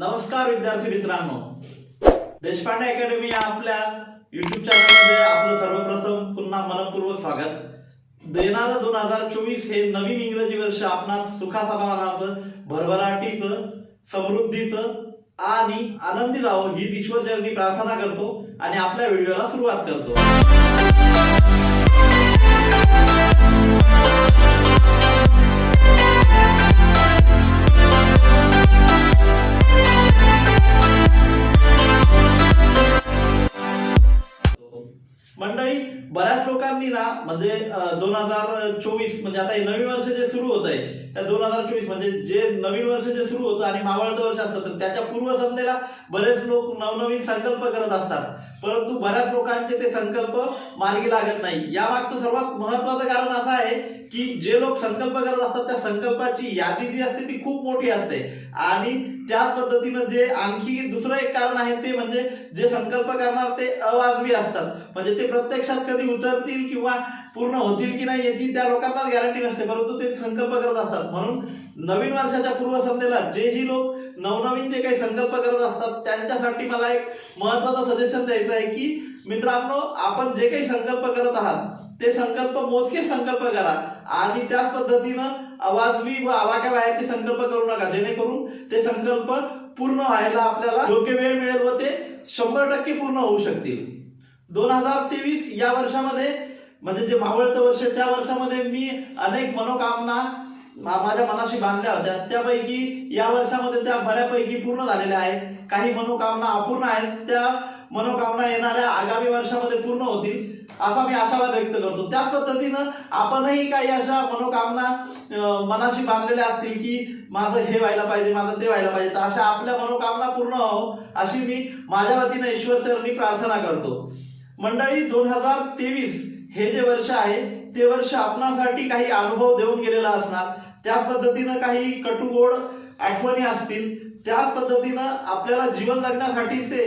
नमस्कार विद्यार्थी मित्रांनो. देशपांडे अकॅडमी या आपल्या युट्यूब चॅनलमध्ये आपलं सर्वप्रथम पुन्हा मनपूर्वक स्वागत. देणारं दोन हजार चोवीस हे नवीन इंग्रजी वर्ष आपणास सुखासमाधानाचं भरभराटीचं समृद्धीचं आणि आनंदी जावं हीच ईश्वरचरणी प्रार्थना करतो आणि आपल्या व्हिडिओला सुरुवात करतो. म्हणजे दोन हजार चोवीस म्हणजे आता हे नवीन वर्ष जे सुरू होत आहे त्या दोन हजार चोवीस म्हणजे जे नवीन वर्ष जे सुरू होतं आणि मावळतं वर्ष असतं तर त्याच्या पूर्वसंध्येला बरेच लोक नवनवीन संकल्प करत असतात. परंतु बऱ्याच लोकांचे ते संकल्प मार्गी लागत नाही. या मागचं सर्वात महत्वाचं कारण असं आहे की जे लोक संकल्प करत असतात त्या संकल्पाची यादी जी असते ती खूप मोठी असते. आणि त्याच पद्धतीनं जे आणखी दुसरं एक कारण आहे ते म्हणजे जे संकल्प करणार ते अवाजवी असतात. म्हणजे ते प्रत्यक्षात कधी उतरतील किंवा पूर्ण होतील की नाही याची त्या लोकांना गॅरंटी नसते परंतु ते संकल्प करत असतात. म्हणून नवीन वर्षाच्या पूर्वसंध्येला जेही लोक नवनवीन जे काही संकल्प करत असतात त्यांच्यासाठी मला एक महत्वाचं सजेशन द्यायचं आहे की मित्रांनो आपण जे काही संकल्प करत आहात ते संकल्प मोजके संकल्प करा. आणि त्याच पद्धतीनं अवाजवी व आवाक्याबाहेरचे संकल्प करू नका. जेणेकरून ते संकल्प पूर्ण व्हायला आपल्याला योग्य वेळ मिळेल व ते शंभर टक्के पूर्ण होऊ शकतील. दोन हजार तेवीस या वर्षामध्ये म्हणजे जे मावळतं वर्ष त्या वर्षामध्ये मी अनेक मनोकामना माझ्या मनाशी बांधल्या होत्या. त्यापैकी या वर्षामध्ये त्या बऱ्यापैकी पूर्ण झालेल्या आहेत. काही मनोकामना अपूर्ण आहेत. त्या मनोकामना येणाऱ्या आगामी वर्षामध्ये पूर्ण होतील असा मी आशावाद व्यक्त करतो. त्याच पद्धतीनं आपणही काही अशा मनोकामना मनाशी बांधलेल्या असतील की माझं हे व्हायला पाहिजे माझं ते व्हायला पाहिजे तर अशा आपल्या मनोकामना पूर्ण व्हावं अशी मी माझ्या वतीनं ईश्वरचरणी प्रार्थना करतो. मंडळी दोन हजार तेवीस हे जे वर्ष आहे ते वर्ष आपणासाठी काही अनुभव देऊन गेलेला असणार. त्याच पद्धतीनं काही कटुगोड आठवणी असतील. त्याच पद्धतीनं आपल्याला जीवन जगण्यासाठी ते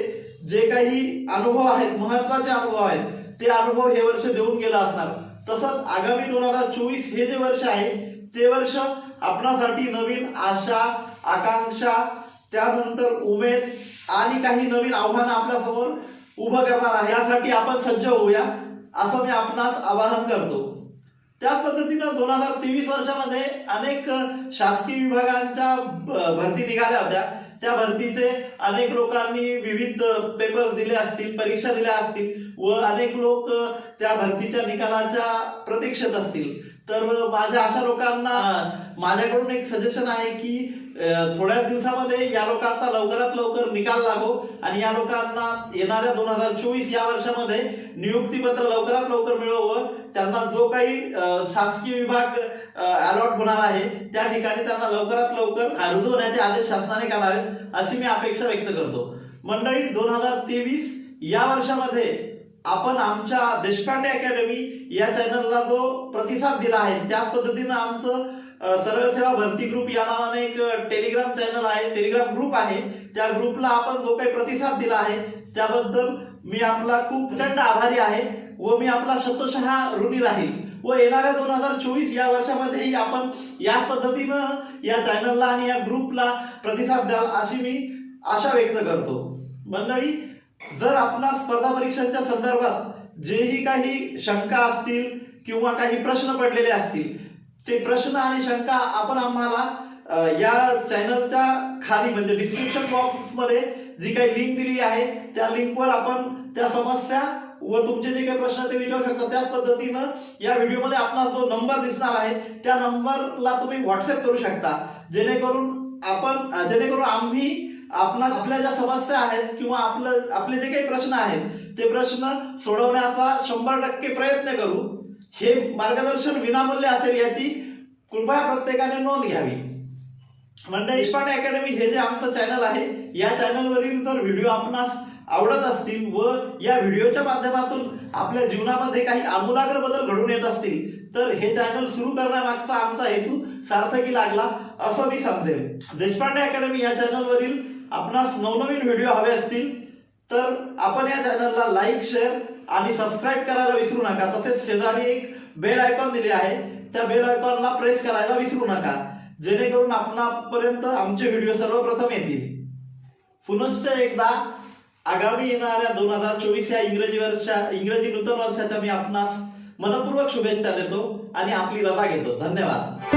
जे काही अनुभव आहेत महत्त्वाचे अनुभव आहेत ते अनुभव हे वर्ष देऊन गेला असणार. तसंच आगामी दोन हजार चोवीस हे जे वर्ष आहे ते वर्ष आपणासाठी नवीन आशा आकांक्षा त्यानंतर उमेद आणि काही नवीन आव्हानं आपल्यासमोर उभं करणार आहे. यासाठी आपण सज्ज होऊया असं मी आपणास आवाहन करतो. त्याच पद्धतीनं दोन हजार तेवीस वर्षामध्ये अनेक शासकीय विभागांच्या भरती निघाल्या होत्या. त्या भरतीचे अनेक लोकांनी विविध पेपर दिले असतील परीक्षा दिल्या असतील व अनेक लोक त्या भरतीच्या निकालाच्या प्रतीक्षेत असतील. तर माझ्या अशा लोकांना माझ्याकडून एक सजेशन आहे की थोड्याच दिवसामध्ये या लोकांचा लवकरात लवकर निकाल लागो आणि या लोकांना येणाऱ्या दोन हजार चोवीस या वर्षामध्ये नियुक्तीपत्र लवकरात लवकर मिळवं. त्यांना जो काही शासकीय विभाग अलॉट होणार आहे त्या ठिकाणी त्यांना लवकरात लवकर रुजू होण्याचे आदेश शासनाने काढावेत अशी मी अपेक्षा व्यक्त करतो. मंडळी दोन हजार तेवीस या वर्षामध्ये आपण आमच्या देशपांडे अकॅडमी या चॅनलला जो प्रतिसाद दिला आहे त्याच पद्धतीनं आमचं सरळ सेवा भरती ग्रुप या नावाने एक टेलिग्राम चॅनल आहे टेलिग्राम ग्रुप आहे. त्या ग्रुपला आपण जो काही प्रतिसाद दिला आहे त्याबद्दल मी आपला खूप प्रचंड आभारी आहे व मी आपला शतशः ऋणी राहील. व येणाऱ्या दोन हजार चोवीस या वर्षामध्येही आपण याच पद्धतीनं या चॅनलला आणि या ग्रुपला प्रतिसाद द्याल अशी मी आशा व्यक्त करतो. मंडळी जर आपला स्पर्धा परीक्षांच्या संदर्भात जेही काही शंका असतील किंवा काही प्रश्न पडलेले असतील ते प्रश्न आणि शंका आपण आम्हाला या चॅनलच्या खाली म्हणजे डिस्क्रिप्शन बॉक्समध्ये जी काही लिंक दिली आहे त्या लिंकवर आपण त्या समस्या व तुमचे जे काही प्रश्न ते विचारू शकता. त्याच पद्धतीनं या व्हिडिओमध्ये आपला जो नंबर दिसणार आहे त्या नंबरला तुम्ही व्हॉट्सअप करू शकता. जेणेकरून आपण जेणेकरून आम्ही आपणा आपल्या ज्या समस्या आहेत किंवा आपलं आपले जे काही प्रश्न आहेत ते प्रश्न सोडवण्याचा शंभर टक्के प्रयत्न करू. हे मार्गदर्शन विनामूल्य असेल याची कृपया प्रत्येकाने नोंद घ्यावी. म्हणजे देशपांडे अकॅडमी हे जे आमचं चॅनल आहे या चॅनलवरील जर व्हिडिओ आपणास आवडत असतील व या व्हिडिओच्या माध्यमातून आपल्या जीवनामध्ये काही आमूलाग्र बदल घडून येत असतील तर हे चॅनल सुरू करण्यामागचा आमचा हेतू सार्थकी लागला असं मी समजेल. देशपांडे अकॅडमी या चॅनलवरील आपणास नवनवीन व्हिडिओ हवे असतील तर आपण या चॅनलला लाईक शेअर आणि सबस्क्राईब करायला विसरू नका. तसेच शेजारी एक बेल आयकॉन दिले आहे. त्या बेल आयकॉनला प्रेस करायला विसरू नका. जेणेकरून आपणापर्यंत आमचे व्हिडिओ सर्वप्रथम येतील. पुनश्च एकदा आगामी येणाऱ्या दोन हजार चोवीस या इंग्रजी वर्षा इंग्रजी नूतन वर्षाच्या मी आपणास मनपूर्वक शुभेच्छा देतो आणि आपली रजा घेतो. धन्यवाद.